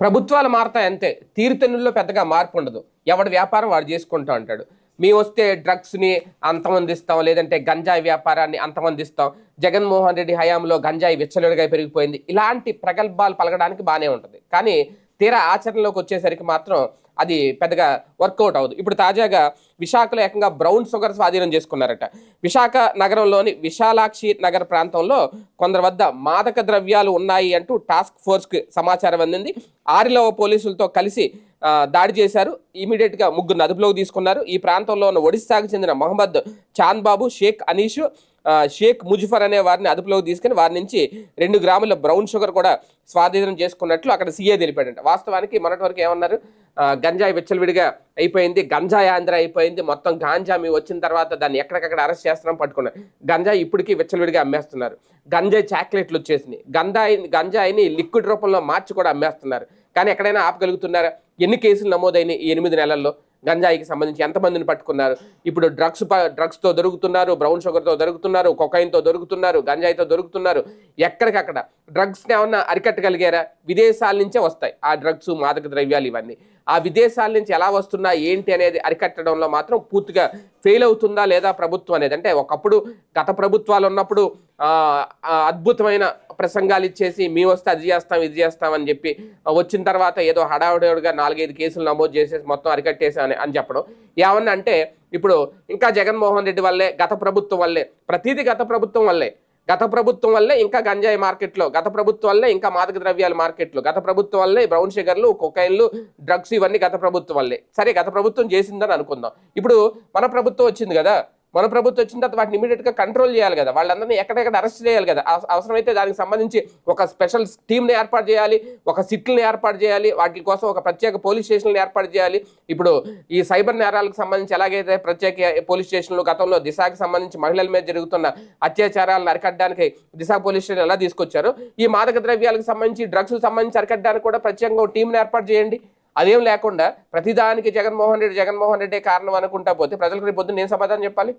ప్రభుత్వాలు మారతాయి అంతే. తీరుతెన్నుల్లో పెద్దగా మార్పు ఉండదు. ఎవడి వ్యాపారం వాడు చేసుకుంటా అంటాడు మేము వస్తే డ్రగ్స్ని అంతమందిస్తాం లేదంటే గంజాయి వ్యాపారాన్ని అంతమందిస్తాం. జగన్మోహన్ రెడ్డి హయాంలో గంజాయి విచ్చలుడిగా పెరిగిపోయింది. ఇలాంటి ప్రగల్భాలు పలకడానికి బాగానే ఉంటుంది. కానీ తీరా ఆచరణలోకి వచ్చేసరికి మాత్రం అది పెద్దగా వర్కౌట్ అవ్వదు. ఇప్పుడు తాజాగా విశాఖలో ఏకంగా బ్రౌన్ షుగర్ స్వాధీనం చేసుకున్నారట. విశాఖ నగరంలోని విశాలాక్షి నగర ప్రాంతంలో కొందరి వద్ద మాదక ద్రవ్యాలు ఉన్నాయి అంటూ టాస్క్ ఫోర్స్కి సమాచారం అందింది. ఆరిలవ పోలీసులతో కలిసి దాడి చేశారు. ఇమీడియట్గా ముగ్గురు అదుపులోకి తీసుకున్నారు. ఈ ప్రాంతంలో ఉన్న ఒడిశాకు చెందిన మహమ్మద్ చాంద్ బాబు షేక్ అనీషు షేక్ ముజఫర్ అనే వారిని అదుపులోకి తీసుకుని వారి నుంచి రెండు గ్రాముల బ్రౌన్ షుగర్ కూడా స్వాధీనం చేసుకున్నట్లు అక్కడ సీఏ తెలిపాడంట. వాస్తవానికి మొన్నటి వరకు ఏమన్నారు? గంజాయి విచ్చలవిడిగా అయిపోయింది గంజాయి ఆంధ్ర అయిపోయింది మొత్తం గాంజా మీ వచ్చిన తర్వాత దాన్ని ఎక్కడికక్కడ అరెస్ట్ చేస్తున్నాం పట్టుకున్నారు. గంజాయి ఇప్పటికీ విచ్చలవిడిగా అమ్మేస్తున్నారు. గంజాయి చాక్లెట్లు వచ్చేసినాయి. గంజాయి గంజాయిని లిక్విడ్ రూపంలో మార్చి కూడా అమ్మేస్తున్నారు. కానీ ఎక్కడైనా ఆపగలుగుతున్నారా? ఎన్ని కేసులు నమోదైనాయి ఈ ఎనిమిది నెలల్లో? గంజాయికి సంబంధించి ఎంతమందిని పట్టుకున్నారు? ఇప్పుడు డ్రగ్స్ ప- డ్రగ్స్తో దొరుకుతున్నారు బ్రౌన్ షుగర్తో దొరుకుతున్నారు కొకైన్తో దొరుకుతున్నారు గంజాయితో దొరుకుతున్నారు. ఎక్కడికక్కడ? డ్రగ్స్ని ఏమన్నా అరికట్టగలిగారా? విదేశాల నుంచే వస్తాయి. ఆ డ్రగ్స్ మాదక ద్రవ్యాలు ఇవన్నీ. ఆ విదేశాల నుంచి ఎలా వస్తున్నా ఏంటి అనేది అరికట్టడంలో మాత్రం పూర్తిగా ఫెయిల్ అవుతుందా లేదా ప్రభుత్వం అనేది? అంటే ఒకప్పుడు గత ప్రభుత్వాలు ఉన్నప్పుడు అద్భుతమైన ప్రసంగాలు ఇచ్చేసి మేము వస్తే అది చేస్తాం ఇది చేస్తాం అని చెప్పి వచ్చిన తర్వాత ఏదో హడావుడిగా నాలుగైదు కేసులు నమోదు చేసేసి మొత్తం అరికట్టేసాం అని చెప్పడం. ఏమన్నా అంటే ఇప్పుడు ఇంకా జగన్మోహన్ రెడ్డి వల్లే గత ప్రభుత్వం వల్లే ప్రతిదీ గత ప్రభుత్వం వల్లే గత ప్రభుత్వం వల్లే ఇంకా గంజాయి మార్కెట్లో గత ప్రభుత్వం వల్లే ఇంకా మాదక ద్రవ్యాల మార్కెట్లో గత ప్రభుత్వం వల్లే బ్రౌన్ షుగర్లు కొకైన్లు డ్రగ్స్ ఇవన్నీ గత ప్రభుత్వం వల్లే. సరే గత ప్రభుత్వం చేసిందని అనుకుందాం. ఇప్పుడు మన ప్రభుత్వం వచ్చింది కదా మన ప్రభుత్వం వచ్చిన తర్వాత వాటిని ఇమీడియట్గా కంట్రోల్ చేయాలి కదా. వాళ్ళందరినీ ఎక్కడెక్కడ అరెస్ట్ చేయాలి కదా. అవసరమైతే దానికి సంబంధించి ఒక స్పెషల్ టీమ్ని ఏర్పాటు చేయాలి ఒక సిట్లను ఏర్పాటు చేయాలి వాటి కోసం ఒక ప్రత్యేక పోలీస్ స్టేషన్లు ఏర్పాటు చేయాలి. ఇప్పుడు ఈ సైబర్ నేరాలకు సంబంధించి ఎలాగైతే ప్రత్యేక పోలీస్ స్టేషన్లు గతంలో దిశకు సంబంధించి మహిళల మీద జరుగుతున్న అత్యాచారాలను అరికట్టడానికి దిశ పోలీస్ స్టేషన్ ఎలా తీసుకొచ్చారు ఈ మాదక ద్రవ్యాలకు సంబంధించి డ్రగ్స్ సంబంధించి అరికట్టడానికి కూడా ప్రత్యేకంగా ఒక టీంని ఏర్పాటు చేయండి. అదేం లేకుండా ప్రతిదానికి జగన్మోహన్ రెడ్డి జగన్మోహన్ రెడ్డి కారణం అనుకుంటా పోతే ప్రజలకు రేపు పొద్దున్న నేను సమాధానం చెప్పాలి?